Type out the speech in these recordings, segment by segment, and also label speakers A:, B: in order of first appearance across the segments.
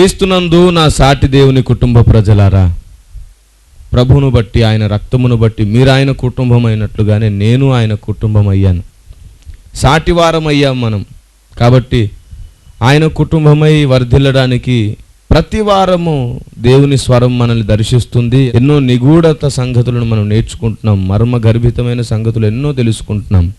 A: క్రీస్తునందు నా సాటి దేవుని కుటుంబ ప్రజలారా ప్రభువును బట్టి ఆయన రక్తమును బట్టి మీరు ఆయన కుటుంబం అయినట్లుగానే నేను ఆయన కుటుంబం అయ్యాను సాటివారం అయ్యాం మనం. కాబట్టి ఆయన కుటుంబమై వర్ధిల్లడానికి ప్రతి వారము దేవుని స్వరం మనల్ని దర్శిస్తుంది. ఎన్నో నిగూఢత సంగతులను మనం నేర్చుకుంటున్నాం. మర్మ గర్భితమైన సంగతులు ఎన్నో తెలుసుకుంటున్నాం.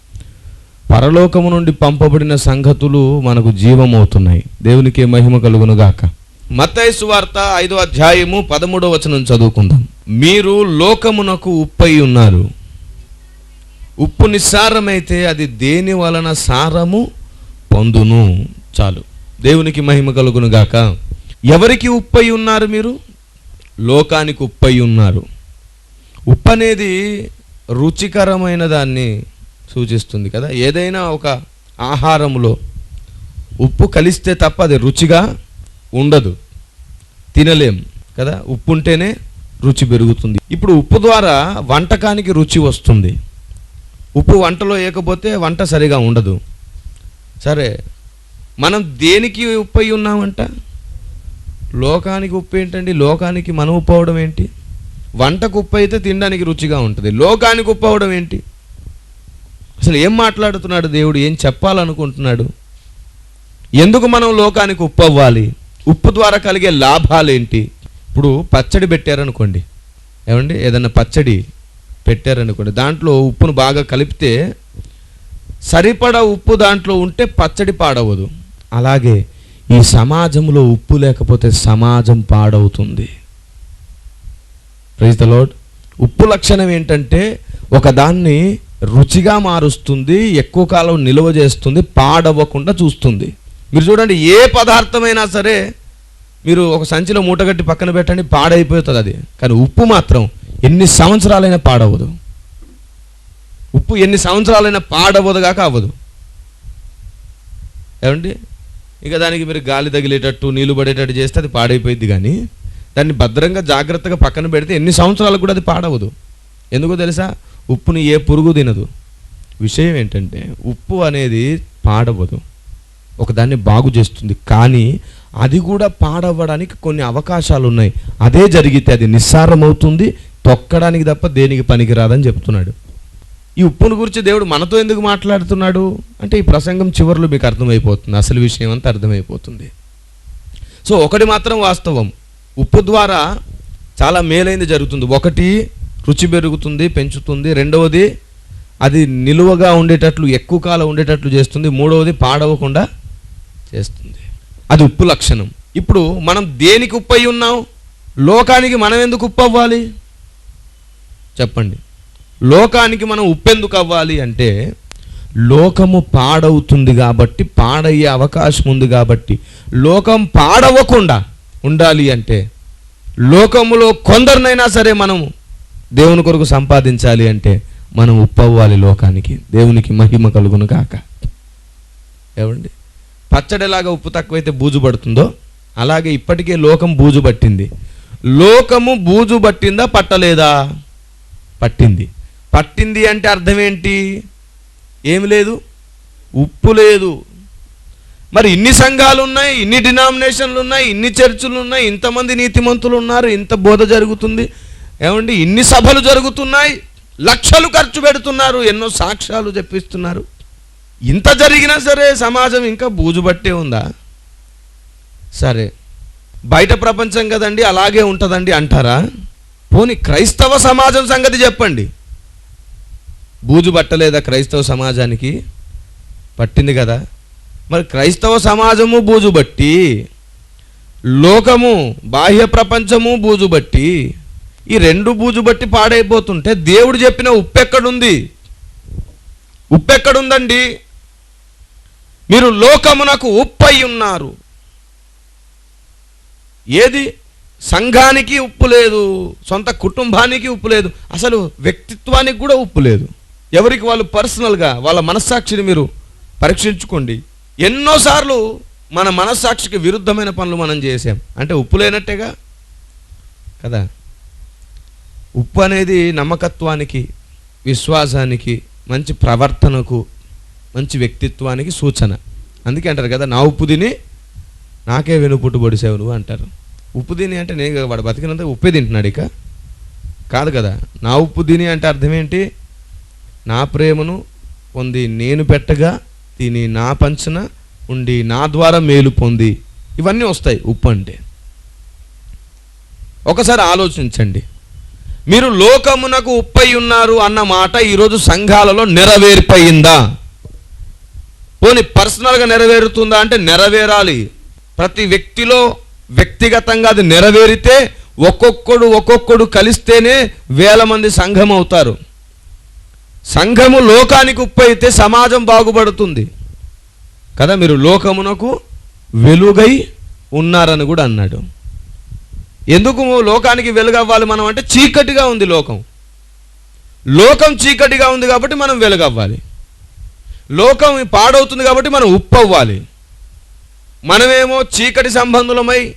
A: పరలోకము నుండి పంపబడిన సంగతులు మనకు జీవమవుతున్నాయి. దేవునికి మహిమ కలుగునుగాక. మత్తయి సువార్త ఐదో అధ్యాయము పదమూడో వచనం చదువుకుందాం. మీరు లోకమునకు ఉప్పై ఉన్నారు. ఉప్పు నిస్సారమైతే అది దేని వలన సారము? పొందును. చాలు. దేవునికి మహిమ కలుగును గాక. ఎవరికి ఉప్పై ఉన్నారు మీరు? లోకానికి ఉప్పై ఉన్నారు. ఉప్పు అనేది రుచికరమైన దాన్ని సూచిస్తుంది కదా. ఏదైనా ఒక ఆహారంలో ఉప్పు కలిస్తే తప్ప అది రుచిగా ఉండదు. తినలేం కదా? ఉప్పు ఉంటేనే రుచి పెరుగుతుంది. ఇప్పుడు ఉప్పు ద్వారా వంటకానికి రుచి వస్తుంది. ఉప్పు వంటలో వేయకపోతే వంట సరిగా ఉండదు. సరే మనం దేనికి ఉప్పు అయి ఉన్నామంట? లోకానికి ఉప్పు ఏంటండి? లోకానికి మనం ఉప్పు అవడం ఏంటి? వంటకు ఉప్పు అయితే తినడానికి రుచిగా ఉంటుంది. లోకానికి ఉప్పు అవడం ఏంటి? అసలు ఏం మాట్లాడుతున్నాడు దేవుడు? ఏం చెప్పాలనుకుంటున్నాడు? ఎందుకు మనం లోకానికి ఉప్పు అవ్వాలి? ఉప్పు ద్వారా కలిగే లాభాలేంటి? ఇప్పుడు పచ్చడి పెట్టారనుకోండి. ఏమండి? ఏదన్నా పచ్చడి పెట్టారనుకోండి. దాంట్లో ఉప్పును బాగా కలిపితే సరిపడా ఉప్పు దాంట్లో ఉంటే పచ్చడి పాడవదు. అలాగే ఈ సమాజంలో ఉప్పు లేకపోతే సమాజం పాడవుతుంది. ప్రైజ్ ద లార్డ్ ఉప్పు లక్షణం ఏంటంటే ఒకదాన్ని రుచిగా మారుస్తుంది ఎక్కువ కాలం నిల్వ చేస్తుంది పాడవ్వకుండా చూస్తుంది. మీరు చూడండి ఏ పదార్థమైనా సరే మీరు ఒక సంచిలో మూటగట్టి పక్కన పెట్టండి పాడైపోతుంది అది. కానీ ఉప్పు మాత్రం ఎన్ని సంవత్సరాలైనా పాడవదు. ఉప్పు ఎన్ని సంవత్సరాలైనా పాడవదు కాక అవ్వదు. ఏమండి? ఇక దానికి మీరు గాలి తగిలేటట్టు నీళ్ళు పడేటట్టు చేస్తే అది పాడైపోయింది కానీ దాన్ని భద్రంగా జాగ్రత్తగా పక్కన పెడితే ఎన్ని సంవత్సరాలకు కూడా అది పాడవదు. ఎందుకో తెలుసా? ఉప్పుని ఏ పురుగు తినదు. విషయం ఏంటంటే ఉప్పు అనేది పాడవదు. ఒకదాన్ని బాగు చేస్తుంది. కానీ అది కూడా పాడవ్వడానికి కొన్ని అవకాశాలు ఉన్నాయి అదే జరిగితే అది నిస్సారం అవుతుంది తొక్కడానికి తప్ప దేనికి పనికిరాదని చెప్తున్నాడు. ఈ ఉప్పును గురించి దేవుడు మనతో ఎందుకు మాట్లాడుతున్నాడు? అంటే ఈ ప్రసంగం చివరిలో మీకు అర్థమైపోతుంది. అసలు విషయం అంతా అర్థమైపోతుంది. సో ఒకటి మాత్రం వాస్తవం. ఉప్పు ద్వారా చాలా మేలైంది జరుగుతుంది. ఒకటి రుచి పెరుగుతుంది పెంచుతుంది. రెండవది అది నిలువగా ఉండేటట్లు ఎక్కువ కాలం ఉండేటట్లు చేస్తుంది. మూడవది పాడవకుండా చేస్తుంది. అది ఉప్పు లక్షణం. ఇప్పుడు మనం దేనికి ఉప్పు అయి ఉన్నాం? లోకానికి మనం ఎందుకు ఉప్పు అవ్వాలి? చెప్పండి. లోకానికి మనం ఉప్పెందుకు అవ్వాలి అంటే లోకము పాడవుతుంది కాబట్టి పాడయ్యే అవకాశం ఉంది కాబట్టి లోకం పాడవకుండా ఉండాలి అంటే లోకములో కొందరినైనా సరే మనము దేవుని కొరకు సంపాదించాలి అంటే మనం ఉప్పవ్వాలి లోకానికి దేవునికి మహిమ కలుగును కాక ఏమండి? పచ్చడిలాగా ఉప్పు తక్కువైతే బూజు పడుతుందో? అలాగే ఇప్పటికే లోకం బూజు పట్టింది. లోకము బూజు పట్టిందా పట్టలేదా? పట్టింది. పట్టింది అంటే అర్థం ఏంటి? ఏమి లేదు. ఉప్పు లేదు. మరి ఇన్ని సంఘాలు ఉన్నాయి ఇన్ని డినామినేషన్లు ఉన్నాయి ఇన్ని చర్చిలు ఉన్నాయి ఇంతమంది నీతిమంతులు ఉన్నారు ఇంత బోధ జరుగుతుంది. ఏమండి ఇన్ని సభలు జరుగుతున్నాయి లక్షలు ఖర్చు పెడుతున్నారు ఎన్నో సాక్ష్యాలు చెప్పిస్తున్నారు. ఇంత జరిగినా సరే సమాజం ఇంకా బూజుబట్టే ఉందా? సరే. బయట ప్రపంచం కదండి అలాగే ఉంటుందండి అంటారా? పోని క్రైస్తవ సమాజం సంగతి చెప్పండి. బూజు పట్టలేదా క్రైస్తవ సమాజానికి? పట్టింది కదా. మరి క్రైస్తవ సమాజము బూజు బట్టి లోకము బాహ్య ప్రపంచము బూజు బట్టి ఈ రెండు బూజు బట్టి పాడైపోతుంటే దేవుడు చెప్పిన ఉప్పెక్కడుంది. ఉప్పెక్కడుందండి. మీరు లోకమునకు ఉప్పై ఉన్నారు. ఏది? సంఘానికి ఉప్పు లేదు సొంత కుటుంబానికి ఉప్పు లేదు అసలు వ్యక్తిత్వానికి కూడా ఉప్పు లేదు. ఎవరికి వాళ్ళు పర్సనల్గా వాళ్ళ మనస్సాక్షిని మీరు పరీక్షించుకోండి. ఎన్నోసార్లు మన మనస్సాక్షికి విరుద్ధమైన పనులు మనం చేసాం అంటే ఉప్పు లేనట్టేగా? కదా? ఉప్పు అనేది నమ్మకత్వానికి విశ్వాసానికి మంచి ప్రవర్తనకు మంచి వ్యక్తిత్వానికి సూచన. అందుకే అంటారు కదా నా ఉప్పు తిని నాకే వెనుపుట్టు పొడిసావు నువ్వు అంటారు. ఉప్పు తిని అంటే నేను వాడు బతికినంత ఉప్పే తింటున్నాడు ఇక. కాదు కదా నా ఉప్పు తిని అంటే అర్థం ఏంటి? నా ప్రేమను పొంది నేను పెట్టగా తిని నా పంచన ఉండి నా ద్వారా మేలు పొంది. ఇవన్నీ వస్తాయి ఉప్పు అంటే. ఒకసారి ఆలోచించండి. మీరు లోకమునకు ఉప్పై ఉన్నారు అన్న మాట ఈరోజు సంఘాలలో నెరవేరిపోయిందా? పోనీ పర్సనల్గా నెరవేరుతుందా అంటే నెరవేరాలి. ప్రతి వ్యక్తిలో వ్యక్తిగతంగా అది నెరవేరితే ఒక్కొక్కడు ఒక్కొక్కడు కలిస్తేనే వేల మంది సంఘం అవుతారు సంఘము లోకానికి ఉప్పు అయితే సమాజం బాగుపడుతుంది. కదా మీరు లోకమునకు వెలుగై ఉన్నారని కూడా అన్నాడు. ఎందుకు లోకానికి వెలుగవ్వాలి మనం అంటే చీకటిగా ఉంది లోకం. లోకం చీకటిగా ఉంది కాబట్టి మనం వెలుగవ్వాలి. లోకం పాడవుతుంది కాబట్టి మనం ఉప్పు అవ్వాలి మనమేమో చీకటి సంబంధులమై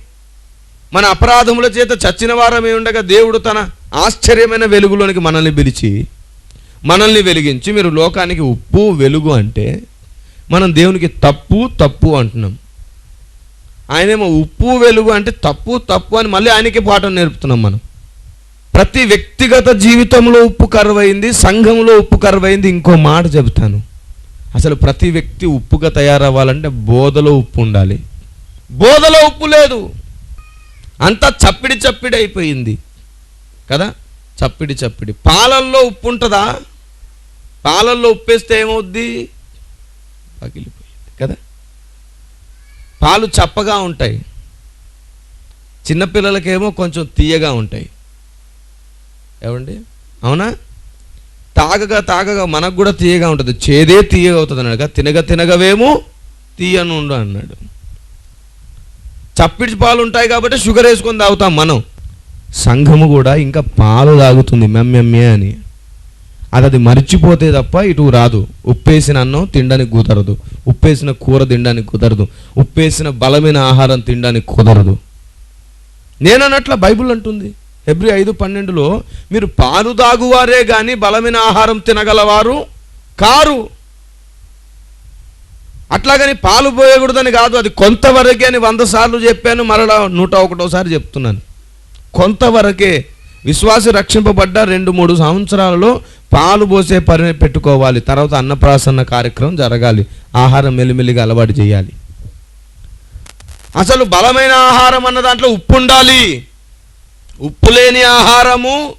A: మన అపరాధముల చేత చచ్చిన వారమే ఉండగా దేవుడు తన ఆశ్చర్యమైన వెలుగులోనికి మనల్ని పిలిచి మనల్ని వెలిగించి మీరు లోకానికి ఉప్పు వెలుగు అంటే మనం దేవునికి తప్పు తప్పు అంటున్నాం. ఆయనేమో ఉప్పు వెలుగు అంటే తప్పు తప్పు అని మళ్ళీ ఆయనకి పాఠం నేర్పుతున్నాం మనం. ప్రతి వ్యక్తిగత జీవితంలో ఉప్పు కరువైంది సంఘంలో ఉప్పు కరువైంది ఇంకో మాట చెబుతాను. అసలు ప్రతి వ్యక్తి ఉప్పుగా తయారవ్వాలంటే బోధలో ఉప్పు ఉండాలి. బోధలో ఉప్పు లేదు. అంతా చప్పిడి చప్పిడి అయిపోయింది. కదా? చప్పిడి చప్పిడి. పాలల్లో ఉప్పు ఉంటుందా? పాలల్లో ఉప్పేస్తే ఏమవుద్ది? పగిలిపోయింది. కదా? పాలు చప్పగా ఉంటాయి. చిన్నపిల్లలకేమో కొంచెం తీయగా ఉంటాయి. ఏమండి? అవునా? తాగగా తాగగా మనకు కూడా తీయగా ఉంటుంది. చేదే తీయగా అవుతుంది అన్నాడు. తినగ తినగవేమో తీయనుండు అన్నాడు. చప్పిడి పాలు ఉంటాయి కాబట్టి షుగర్ వేసుకొని తాగుతాం మనం. సంఘము కూడా ఇంకా పాలు తాగుతుంది మెమ్మెమ్మే అని. అది అది మర్చిపోతే తప్ప ఇటు రాదు. ఉప్పేసిన అన్నం తినడానికి కుదరదు. ఉప్పేసిన కూర తినడానికి కుదరదు. ఉప్పేసిన బలమైన ఆహారం తినడానికి కుదరదు. నేనన్నట్ల బైబిల్ అంటుంది. ఎబ్రి ఐదు పన్నెండులో మీరు పాలు తాగువారే కానీ బలమైన ఆహారం తినగలవారు? కారు. అట్లాగని పాలు పోయకూడదని కాదు అది కొంతవరకే అని వంద సార్లు చెప్పాను మరలా నూట ఒకటోసారి చెప్తున్నాను. కొంతవరకే విశ్వాసి రక్షింపబడ్డ రెండు మూడు సంవత్సరాలలో పాలు పోసే పని పెట్టుకోవాలి. తర్వాత అన్నప్రాసన్న కార్యక్రమం జరగాలి. ఆహారం మెల్లిమెల్లిగా అలవాటు చేయాలి. అసలు బలమైన ఆహారం అన్న దాంట్లో ఉప్పు ఉండాలి. ఉప్పు లేని ఆహారము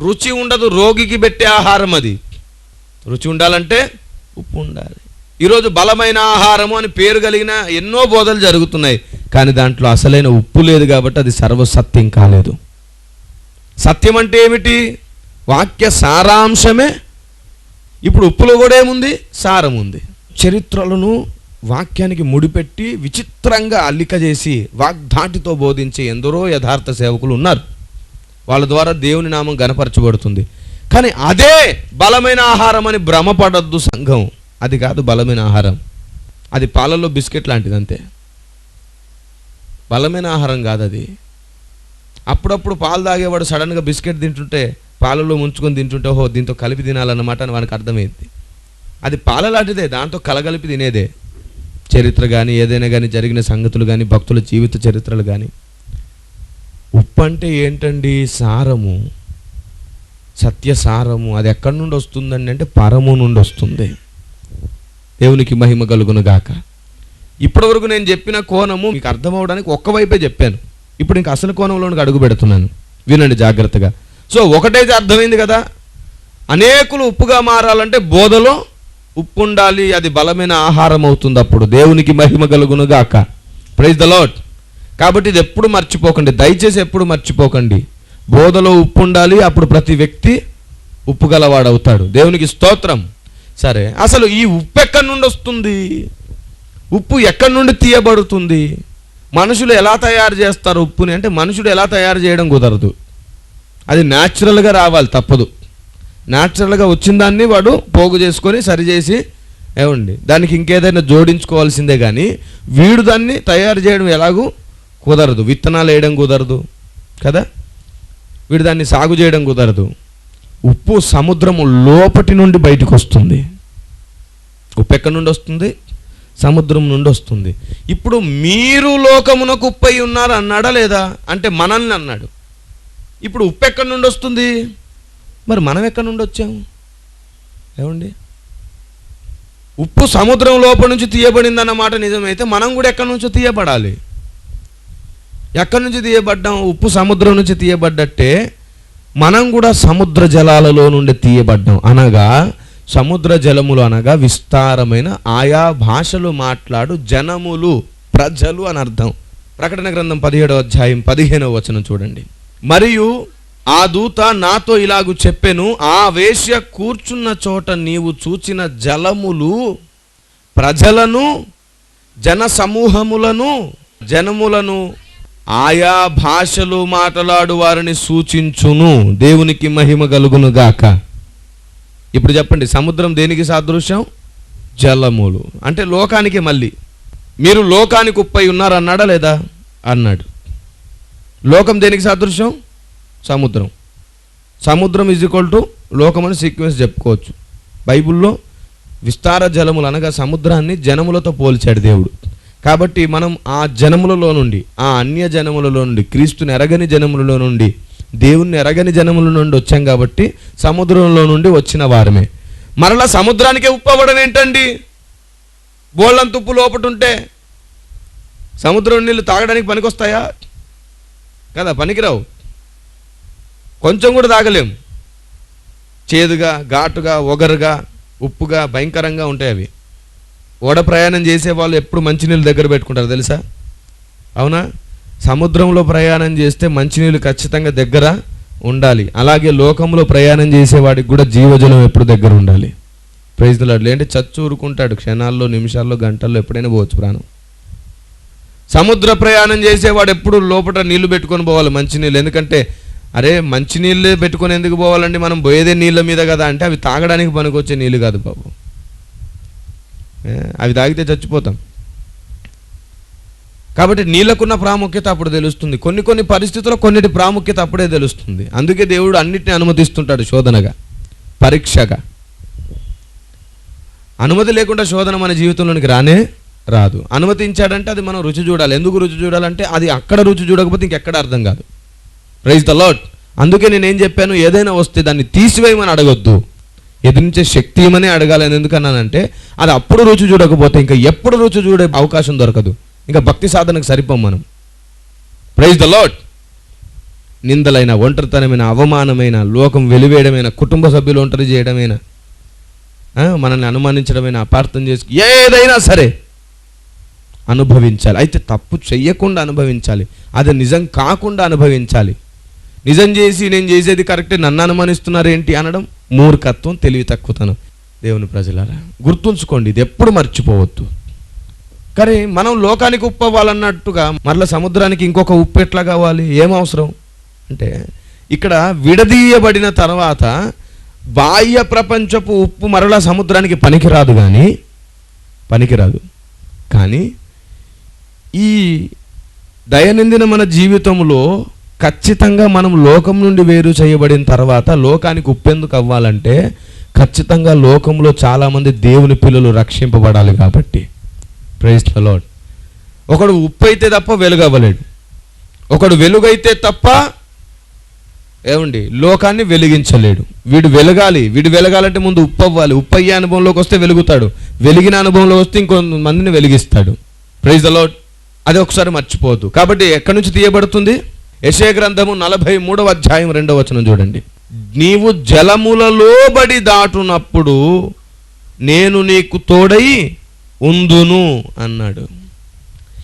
A: రుచి ఉండదు రోగికి పెట్టే ఆహారం అది. రుచి ఉండాలంటే ఉప్పు ఉండాలి. ఈరోజు బలమైన ఆహారము అని పేరు కలిగిన ఎన్నో బోధలు జరుగుతున్నాయి కానీ దాంట్లో అసలైన ఉప్పు లేదు కాబట్టి అది సర్వసత్యం కాలేదు. సత్యం అంటే ఏమిటి? వాక్య సారాంశమే. ఇప్పుడు ఉప్పులో కూడా ఏముంది? సారం ఉంది చరిత్రలను వాక్యానికి ముడిపెట్టి విచిత్రంగా అల్లిక చేసి వాగ్ధాటితో బోధించే ఎందరో యథార్థ సేవకులు ఉన్నారు. వాళ్ళ ద్వారా దేవుని నామం గనపరచబడుతుంది కానీ అదే బలమైన ఆహారం అని భ్రమపడద్దు సంఘం. అది కాదు బలమైన ఆహారం. అది పాలల్లో బిస్కెట్ లాంటిది అంతే బలమైన ఆహారం కాదు అది. అప్పుడప్పుడు పాలు తాగేవాడు సడన్గా బిస్కెట్ తింటుంటే పాలలో ముంచుకొని తింటుంటే ఓహో దీంతో కలిపి తినాలన్నమాట అని వానికి అర్థమైంది. అది పాల లాంటిదే దాంతో కలగలిపి తినేదే. చరిత్ర కానీ ఏదైనా కానీ జరిగిన సంగతులు కానీ భక్తుల జీవిత చరిత్రలు కానీ ఉప్పు అంటే ఏంటండి? సారము. సత్యసారము అది ఎక్కడి నుండి వస్తుందండి అంటే పరము నుండి వస్తుంది. దేవునికి మహిమ కలుగును గాక. ఇప్పటివరకు నేను చెప్పిన కోణము మీకు అర్థమవడానికి ఒక్క వైపే చెప్పాను. ఇప్పుడు ఇంక అసలు కోణంలోనికి అడుగు పెడుతున్నాను. వినండి జాగ్రత్తగా. సో ఒకటైతే అర్థమైంది కదా? అనేకులు ఉప్పుగా మారాలంటే బోధలో ఉప్పు ఉండాలి అది బలమైన ఆహారం అవుతుంది అప్పుడు దేవునికి మహిమ కలుగునుగాక. ప్రైజ్ ద లాట్ కాబట్టి ఇది ఎప్పుడు మర్చిపోకండి. దయచేసి ఎప్పుడు మర్చిపోకండి. బోధలో ఉప్పు ఉండాలి అప్పుడు ప్రతి వ్యక్తి ఉప్పు గలవాడవుతాడు. దేవునికి స్తోత్రం. సరే అసలు ఈ ఉప్పు ఎక్కడి నుండి వస్తుంది? ఉప్పు ఎక్కడి నుండి తీయబడుతుంది? మనుషులు ఎలా తయారు చేస్తారు ఉప్పుని? అంటే మనుషుడు ఎలా తయారు చేయడం కుదరదు. అది న్యాచురల్గా రావాలి తప్పదు. న్యాచురల్గా వచ్చిన దాన్ని వాడు పోగు చేసుకొని సరిచేసి ఏమండి దానికి ఇంకేదైనా జోడించుకోవాల్సిందే కానీ వీడు దాన్ని తయారు చేయడం ఎలాగూ కుదరదు. విత్తనాలు వేయడం కుదరదు కదా? వీడు దాన్ని సాగు చేయడం కుదరదు. ఉప్పు సముద్రము లోపటి నుండి బయటకు వస్తుంది ఉప్పు ఎక్కడి నుండి వస్తుంది? సముద్రం నుండి వస్తుంది. ఇప్పుడు మీరు లోకమునకు ఉప్పై ఉన్నారు అన్నాడా లేదా? అంటే మనల్ని అన్నాడు. ఇప్పుడు ఉప్పు ఎక్కడి నుండి వస్తుంది? మరి మనం ఎక్కడి నుండి వచ్చాము? ఏమండి? ఉప్పు సముద్రం లోపల నుంచి తీయబడింది అన్నమాట నిజమైతే మనం కూడా ఎక్కడి నుంచో తీయబడాలి? ఎక్కడి నుంచి తీయబడ్డాం? ఉప్పు సముద్రం నుంచి తీయబడ్డట్టే మనం కూడా సముద్ర జలాలలో నుండి తీయబడ్డాం. అనగా సముద్ర జలములు అనగా విస్తారమైన ఆయా భాషలు మాట్లాడు జనములు ప్రజలు అని అర్థం. ప్రకటన గ్రంథం పదిహేడవ అధ్యాయం పదిహేనవ వచనం చూడండి. మరియు ఆ దూత నాతో ఇలాగు చెప్పెను ఆ వేశ్య కూర్చున్న చోట నీవు చూచిన జలములు ప్రజలను జన సమూహములను జనములను ఆయా భాషలు మాట్లాడు వారిని సూచించును. దేవునికి మహిమ కలుగును గాక. ఇప్పుడు చెప్పండి సముద్రం దేనికి సాదృశ్యం? జలములు. అంటే లోకానికి మళ్ళీ. మీరు లోకానికి ఉప్పై ఉన్నారు అన్నాడా లేదా? అన్నాడు. లోకం దేనికి సాదృశ్యం? సముద్రం. సముద్రం ఈజ్ ఈక్వల్ టు లోకమని సీక్వెన్స్ చెప్పుకోవచ్చు. బైబిల్లో విస్తార జలములు అనగా సముద్రాన్ని జనములతో పోల్చాడు దేవుడు. కాబట్టి మనం ఆ జనములలో నుండి ఆ అన్య జనములలో నుండి క్రీస్తుని ఎరగని జనములలో నుండి దేవుణ్ణి ఎరగని జనముల నుండి వచ్చాం కాబట్టి సముద్రంలో నుండి వచ్చిన వారమే. మరలా సముద్రానికే ఉప్పవడం ఏంటండి? బోళ్ళంత ఉప్పు లోపట ఉంటే సముద్రం నీళ్ళు తాగడానికి పనికొస్తాయా? కదా పనికిరావు. కొంచెం కూడా తాగలేం. చేదుగా ఘాటుగా ఒగరుగా ఉప్పుగా భయంకరంగా ఉంటాయి అవి. ఓడ ప్రయాణం చేసే వాళ్ళు ఎప్పుడు మంచినీళ్ళు దగ్గర పెట్టుకుంటారు తెలుసా? అవునా? సముద్రంలో ప్రయాణం చేస్తే మంచినీళ్ళు ఖచ్చితంగా దగ్గర ఉండాలి. అలాగే లోకంలో ప్రయాణం చేసేవాడికి కూడా జీవజలం ఎప్పుడు దగ్గర ఉండాలి. ప్రైజ్ లాడ్ అంటే చచ్చు ఊరుకుంటాడు క్షణాల్లో నిమిషాల్లో గంటల్లో ఎప్పుడైనా పోవచ్చు ప్రాణం. సముద్ర ప్రయాణం చేసేవాడు ఎప్పుడు లోపల నీళ్ళు పెట్టుకొని పోవాలి మంచినీళ్ళు. ఎందుకంటే అరే మంచినీళ్ళు పెట్టుకొని ఎందుకు పోవాలండి? మనం పోయేదే నీళ్ళ మీద కదా. అంటే అవి తాగడానికి పనికొచ్చే నీళ్ళు కాదు బాబు. అవి తాగితే చచ్చిపోతాం. కాబట్టి నీళ్ళకున్న ప్రాముఖ్యత అప్పుడు తెలుస్తుంది. కొన్ని కొన్ని పరిస్థితుల్లో కొన్నిటి ప్రాముఖ్యత అప్పుడే తెలుస్తుంది. అందుకే దేవుడు అన్నిటిని అనుమతిస్తుంటాడు శోధనగా పరీక్షగా. అనుమతి లేకుండా శోధన మన జీవితంలోనికి రానే రాదు. అనుమతించాడంటే అది మనం రుచి చూడాలి. ఎందుకు రుచి చూడాలంటే అది అక్కడ రుచి చూడకపోతే ఇంకెక్కడ అర్థం కాదు. ప్రైజ్ ద లాట్ అందుకే నేను ఏం చెప్పాను? ఏదైనా వస్తే దాన్ని తీసివేయమని అడగొద్దు. ఎదిరించే శక్తి ఏమని అడగాలని ఎందుకన్నానంటే అది అప్పుడు రుచి చూడకపోతే ఇంకా ఎప్పుడు రుచి చూడే అవకాశం దొరకదు. ఇంకా భక్తి సాధనకు సరిపోం మనం. ప్రైజ్ ద లాట్ నిందలైన ఒంటరితనమైన అవమానమైన లోకం వెలివేయడమైన కుటుంబ సభ్యులు ఒంటరి చేయడమైన మనల్ని అనుమానించడమైన అపార్థం చేసి ఏదైనా సరే అనుభవించాలి. అయితే తప్పు చెయ్యకుండా అనుభవించాలి. అది నిజం కాకుండా అనుభవించాలి. నిజం చేసి నేను చేసేది కరెక్టే నన్ను అనుమానిస్తున్నారు ఏంటి అనడం మూర్ఖత్వం తెలివి తక్కువతనం. దేవుని ప్రజలారా గుర్తుంచుకోండి ఇది ఎప్పుడు మర్చిపోవద్దు. కానీ మనం లోకానికి ఉప్పు అవ్వాలన్నట్టుగా మరలా సముద్రానికి ఇంకొక ఉప్పు ఎట్లా కావాలి? ఏం అవసరం? అంటే ఇక్కడ విడదీయబడిన తర్వాత బాహ్య ప్రపంచపు ఉప్పు మరలా సముద్రానికి పనికిరాదు కానీ పనికిరాదు. కానీ ఈ దయనిందిన మన జీవితంలో ఖచ్చితంగా మనం లోకం నుండి వేరు చేయబడిన తర్వాత లోకానికి ఉప్పెందుకు అవ్వాలంటే ఖచ్చితంగా లోకంలో చాలామంది దేవుని పిల్లలు రక్షింపబడాలి కాబట్టి. ప్రైజ్ ద లార్డ్ ఒకడు ఉప్పు అయితే తప్ప వెలుగవ్వలేడు ఒకడు వెలుగైతే తప్ప ఏమండి? లోకాన్ని వెలిగించలేడు. వీడు వెలగాలి. వీడు వెలగాలంటే ముందు ఉప్పు అవ్వాలి. ఉప్పు అయ్యే అనుభవంలోకి వస్తే వెలుగుతాడు. వెలిగిన అనుభవంలో వస్తే ఇంకొంతమందిని వెలిగిస్తాడు. ప్రైజ్ ద లార్డ్ అది ఒకసారి మర్చిపోవద్దు. కాబట్టి ఎక్కడి నుంచి తీయబడుతుంది? యశయ గ్రంథము నలభై మూడవ అధ్యాయం రెండవ వచనం చూడండి. నీవు జలములలో బడి దాటునప్పుడు నేను నీకు తోడై ఉందును అన్నాడు.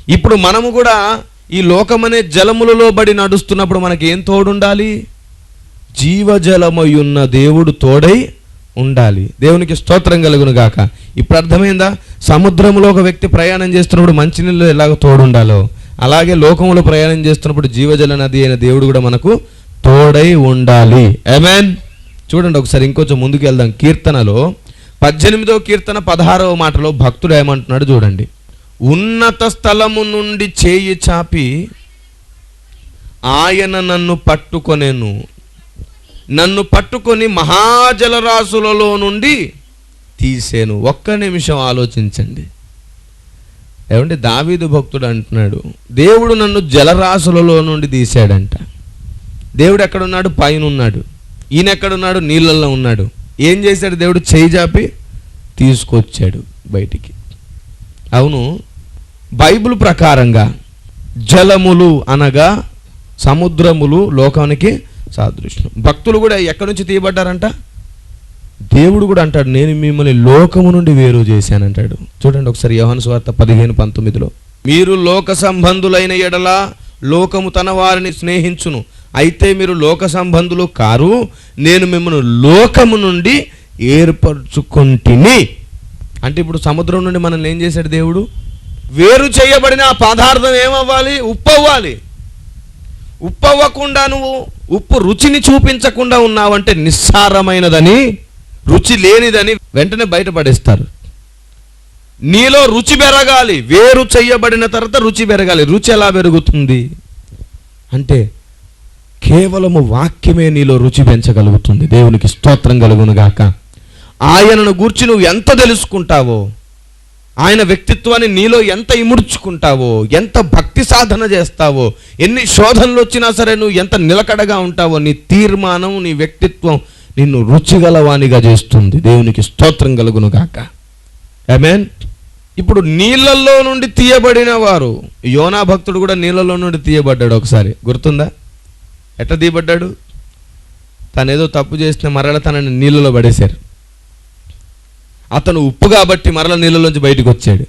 A: ఇప్పుడు మనము కూడా ఈ లోకమనే జలములలో బడి నడుస్తున్నప్పుడు మనకి ఏం తోడుండాలి? జీవజలమయున్న దేవుడు తోడై ఉండాలి. దేవునికి స్తోత్రం కలుగును గాక. ఇప్పుడు అర్థమైందా? సముద్రంలో ఒక వ్యక్తి ప్రయాణం చేస్తున్నప్పుడు మంచినీళ్ళు ఎలాగ తోడుండాలో? అలాగే లోకంలో ప్రయాణం చేస్తున్నప్పుడు జీవజల నది అయిన దేవుడు కూడా మనకు తోడై ఉండాలి. ఏమేన్ చూడండి ఒకసారి ఇంకొంచెం ముందుకు వెళ్దాం. కీర్తనలో పద్దెనిమిదవ కీర్తన పదహారవ మాటలో భక్తుడు ఏమంటున్నాడు చూడండి. ఉన్నత స్థలము నుండి చేయి చాపి ఆయన నన్ను పట్టుకొనేను. నన్ను పట్టుకొని మహాజలరాశులలో నుండి తీసేను. ఒక్క నిమిషం ఆలోచించండి. ఏమంటే దావీదు భక్తుడు అంటున్నాడు దేవుడు నన్ను జలరాశులలో నుండి తీశాడంట. దేవుడు ఎక్కడున్నాడు? పైన ఉన్నాడు ఈయన ఎక్కడున్నాడు? నీళ్ళల్లో ఉన్నాడు. ఏం చేశాడు దేవుడు? చేయి జాపి తీసుకొచ్చాడు బయటికి. అవును బైబిల్ ప్రకారంగా జలములు అనగా సముద్రములు లోకానికి సాదృశ్యం. భక్తులు కూడా ఎక్కడి నుంచి తీయబడ్డారంట? దేవుడు కూడా అంటాడు నేను మిమ్మల్ని లోకము నుండి వేరు చేశానంటాడు చూడండి ఒకసారి యోహాను స్వార్త పదిహేను పంతొమ్మిదిలో. మీరు లోక సంబంధులైన ఎడల లోకము తన వారిని స్నేహించును. అయితే మీరు లోక సంబంధులు కారు. నేను మిమ్మల్ని లోకము నుండి ఏర్పరచుకుంటుని. అంటే ఇప్పుడు సముద్రం నుండి మనల్ని ఏం చేశాడు దేవుడు? వేరు చేయబడిన ఆ పదార్థం ఏమవ్వాలి? ఉప్పు అవ్వాలి ఉప్పు అవ్వకుండా నువ్వు ఉప్పు రుచిని చూపించకుండా ఉన్నావంటే నిస్సారమైనదని రుచి లేనిదని వెంటనే బయటపడేస్తారు. నీలో రుచి పెరగాలి వేరు చేయబడిన తర్వాత రుచి పెరగాలి. రుచి ఎలా పెరుగుతుంది? అంటే కేవలము వాక్యమే నీలో రుచి పెంచగలుగుతుంది. దేవునికి స్తోత్రం కలుగునుగాక. ఆయనను గూర్చి నువ్వు ఎంత తెలుసుకుంటావో ఆయన వ్యక్తిత్వాన్ని నీలో ఎంత ఇముడ్చుకుంటావో ఎంత భక్తి సాధన చేస్తావో ఎన్ని శోధనలు వచ్చినా సరే నువ్వు ఎంత నిలకడగా ఉంటావో నీ తీర్మానం నీ వ్యక్తిత్వం నిన్ను రుచిగలవానిగా చేస్తుంది. దేవునికి స్తోత్రం కలుగును గాక ఐమెన్ ఇప్పుడు నీళ్ళల్లో నుండి తీయబడిన వారు యోనా భక్తుడు కూడా నీళ్ళలో నుండి తీయబడ్డాడు ఒకసారి. గుర్తుందా? ఎట్ట తీయబడ్డాడు? తనేదో తప్పు చేసిన మరల తనని నీళ్ళలో పడేశారు. అతను ఉప్పు కాబట్టి మరల నీళ్ళలోంచి బయటకు వచ్చాడు.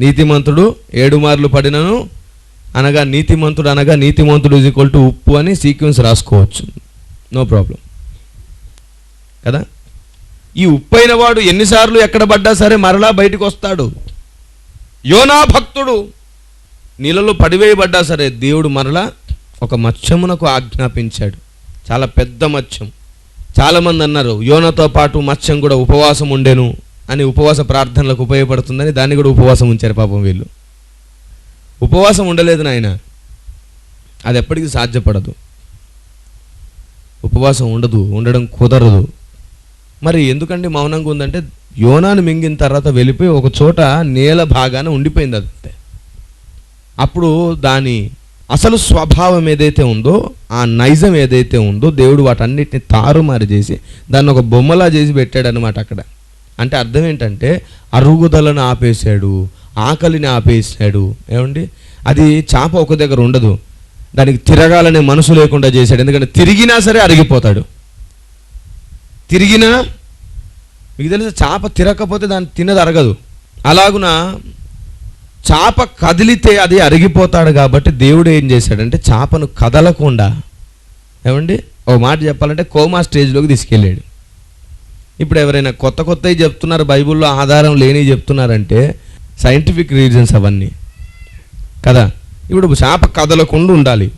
A: నీతిమంతుడు ఏడు మార్లు పడినను అనగా నీతిమంతుడు అనగా నీతిమంతుడు ఈజ్ ఈక్వల్ టు ఉప్పు అని సీక్వెన్స్ రాసుకోవచ్చు. నో ప్రాబ్లం కదా? ఈ ఉప్పైన వాడు ఎన్నిసార్లు ఎక్కడ పడ్డా సరే మరలా బయటకు వస్తాడు యోనా భక్తుడు నీళ్ళలో పడివేయబడ్డా సరే దేవుడు మరలా ఒక మత్స్యమునకు ఆజ్ఞాపించాడు. చాలా పెద్ద మత్స్యం. చాలామంది అన్నారు యోనతో పాటు మత్స్యం కూడా ఉపవాసం ఉండేను అని ఉపవాస ప్రార్థనలకు ఉపయోగపడుతుందని దాన్ని కూడా ఉపవాసం ఉంచారు పాపం వీళ్ళు. ఉపవాసం ఉండలేదు నాయన. అది ఎప్పటికీ సాధ్యపడదు. ఉపవాసం ఉండదు ఉండడం కుదరదు. మరి ఎందుకండి మౌనంగా ఉందంటే యోనాను మింగిన తర్వాత వెళ్ళిపోయి ఒక చోట నేల భాగాన ఉండిపోయింది అదంతే అప్పుడు దాని అసలు స్వభావం ఏదైతే ఉందో ఆ నైజం ఏదైతే ఉందో దేవుడు వాటన్నిటిని తారుమారు చేసి దాన్ని ఒక బొమ్మలా చేసి పెట్టాడనమాట అక్కడ. అంటే అర్థం ఏంటంటే అరుగుదలను ఆపేశాడు ఆకలిని ఆపేసాడు ఏమండి? అది చేప ఒక దగ్గర ఉండదు. దానికి తిరగాలనే మనసు లేకుండా చేశాడు. ఎందుకంటే తిరిగినా సరే అరిగిపోతాడు. తిరిగినా మీకు తెలుసు చేప తిరగకపోతే దాన్ని తినది అరగదు. అలాగున చేప కదిలితే అది అరిగిపోతాడు కాబట్టి దేవుడు ఏం చేశాడంటే చేపను కదలకుండా ఏమండి? ఓ మాట చెప్పాలంటే కోమా స్టేజ్లోకి తీసుకెళ్ళాడు. ఇప్పుడు ఎవరైనా కొత్త కొత్తవి చెప్తున్నారు బైబిల్లో ఆధారం లేని చెప్తున్నారంటే సైంటిఫిక్ రీజన్స్ అవన్నీ. కదా? ఇప్పుడు చేప కదలకుండా ఉండాలి.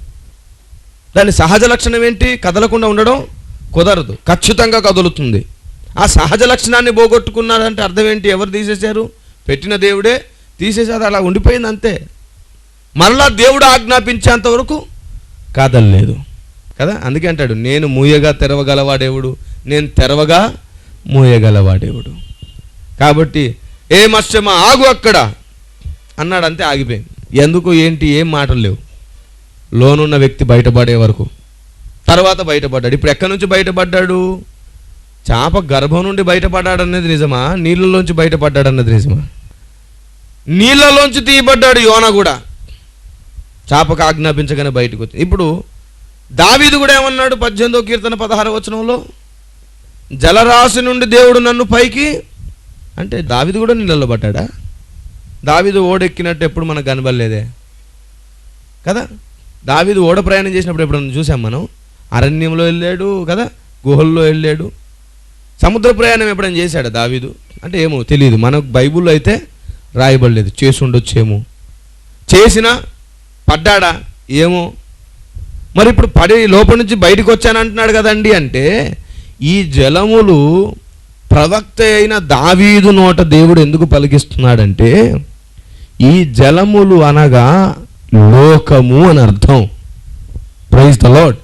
A: దాని సహజ లక్షణం ఏంటి? కదలకుండా ఉండడం కుదరదు. ఖచ్చితంగా కదులుతుంది. ఆ సహజ లక్షణాన్ని పోగొట్టుకున్నాడంటే అర్థం ఏంటి ఎవరు తీసేశారు? పెట్టిన దేవుడే తీసేశారు అలా ఉండిపోయింది అంతే. మరలా దేవుడు ఆజ్ఞాపించేంత వరకు కాదనలేదు కదా? అందుకే అంటాడు నేను మూయగా తెరవగలవాడేవుడు నేను తెరవగా మూయగలవాడేవుడు కాబట్టి ఏ మత్స్యమా? ఆగు అక్కడ. అన్నాడు అంతే ఆగిపోయింది. ఎందుకు? ఏంటి? ఏం మాటలు లేవు. లోనున్న వ్యక్తి బయటపడే వరకు. తర్వాత బయటపడ్డాడు. ఇప్పుడు ఎక్కడి నుంచి బయటపడ్డాడు? చేప గర్భం నుండి బయటపడ్డాడు అనేది నిజమా? నీళ్ళలోంచి బయటపడ్డాడు అన్నది నిజమా? నీళ్ళలోంచి తీయబడ్డాడు యోన కూడా. చేపకు ఆజ్ఞాపించగానే బయటకు వచ్చింది ఇప్పుడు దావీదు కూడా ఏమన్నాడు పద్దెనిమిదో కీర్తన పదహార వచనంలో? జలరాశి నుండి దేవుడు నన్ను పైకి అంటే దావిది కూడా నీళ్ళలో పడ్డాడా? దావిది ఓడెక్కినట్టు ఎప్పుడు మనకు కనబడలేదే. కదా? దావిది ఓడ ప్రయాణం చేసినప్పుడు ఎప్పుడన్నా చూసాం మనం? అరణ్యంలో వెళ్ళాడు కదా గుహల్లో వెళ్ళాడు. సముద్ర ప్రయాణం ఎప్పుడైనా చేశాడు దావీదు? అంటే ఏమో తెలియదు మనకు బైబుల్లో అయితే రాయబడలేదు. చేసి ఉండొచ్చేమో. చేసినా పడ్డాడా? ఏమో. మరి ఇప్పుడు పడి లోపల నుంచి బయటకు వచ్చానంటున్నాడు కదండి అంటే ఈ జలములు ప్రవక్త అయిన దావీదు నోట దేవుడు ఎందుకు పలికిస్తున్నాడంటే ఈ జలములు అనగా లోకము అని అర్థం. ప్రైజ్ ద లాడ్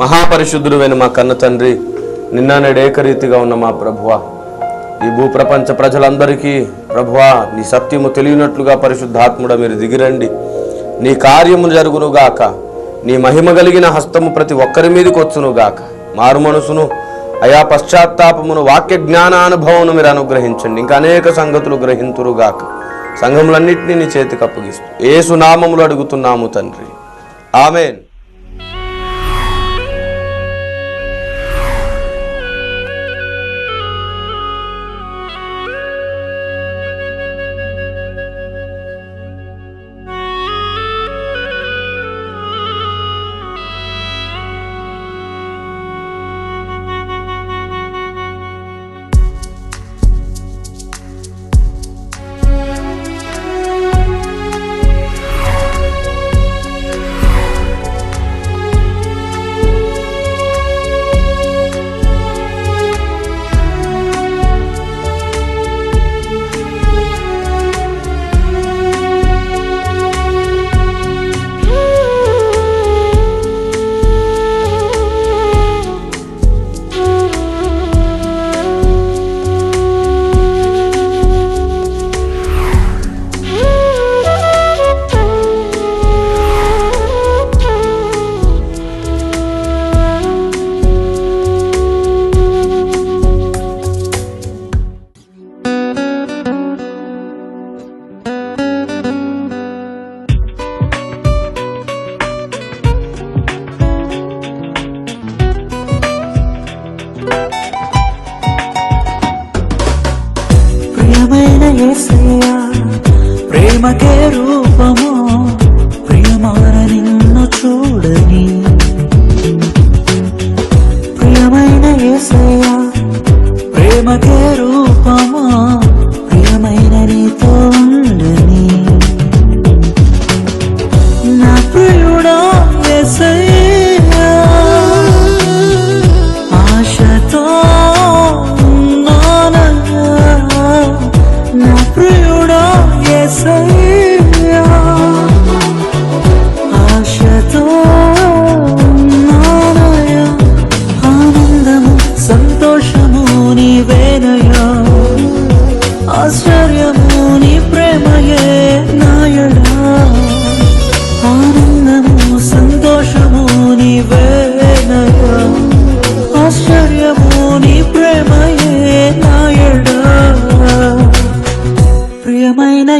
B: మహాపరిశుద్ధుడు మా కన్న తండ్రి నిన్న నేడేకరీతిగా ఉన్న మా ప్రభువ. ఈ భూప్రపంచ ప్రజలందరికీ ప్రభువా నీ సత్యము తెలియనట్లుగా పరిశుద్ధాత్ముడ మీరు దిగిరండి. నీ కార్యము జరుగునుగాక. నీ మహిమ కలిగిన హస్తము ప్రతి ఒక్కరి మీదకి వచ్చునుగాక. మారు మనసును అయా పశ్చాత్తాపమును వాక్య జ్ఞానానుభవమును మీరు అనుగ్రహించండి. ఇంకా అనేక సంగతులు గ్రహింతురుగాక. సంఘములన్నింటినీ నీ చేతికి అప్పగిస్తూ. ఏసునామములు అడుగుతున్నాము తండ్రి. ఆమెన్.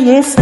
C: ప్రియమైన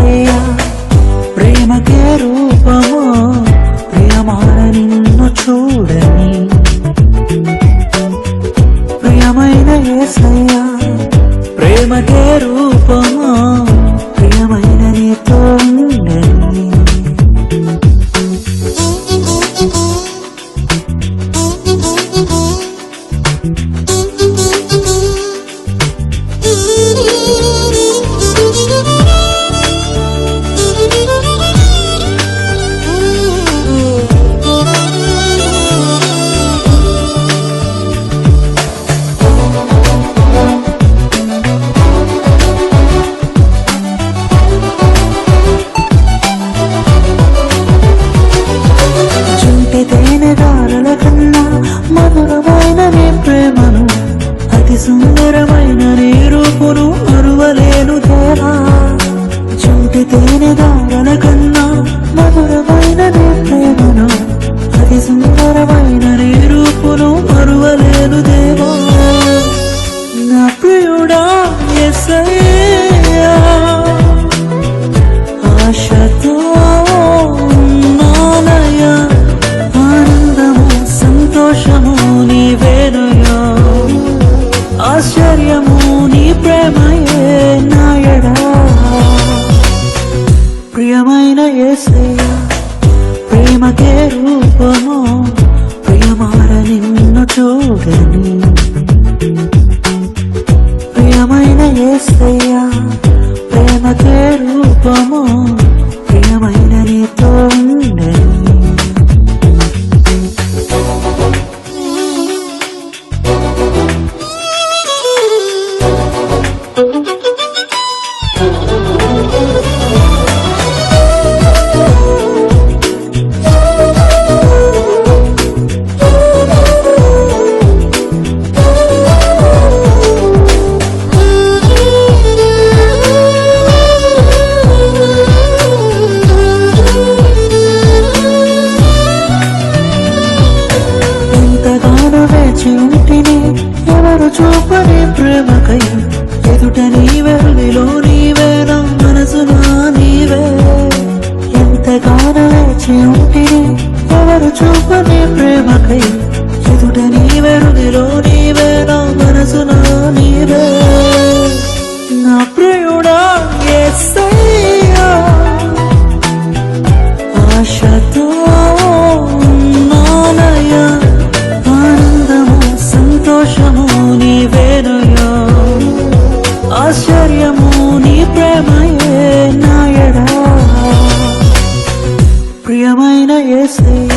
C: ప్రియమైన ఏసయ్య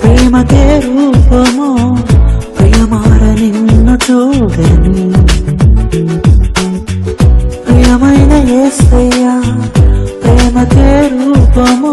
C: ప్రేమకే రూపము ప్రియమార నిన్ను చూడని. ప్రియమైన ఏసయ్య ప్రేమకే రూపము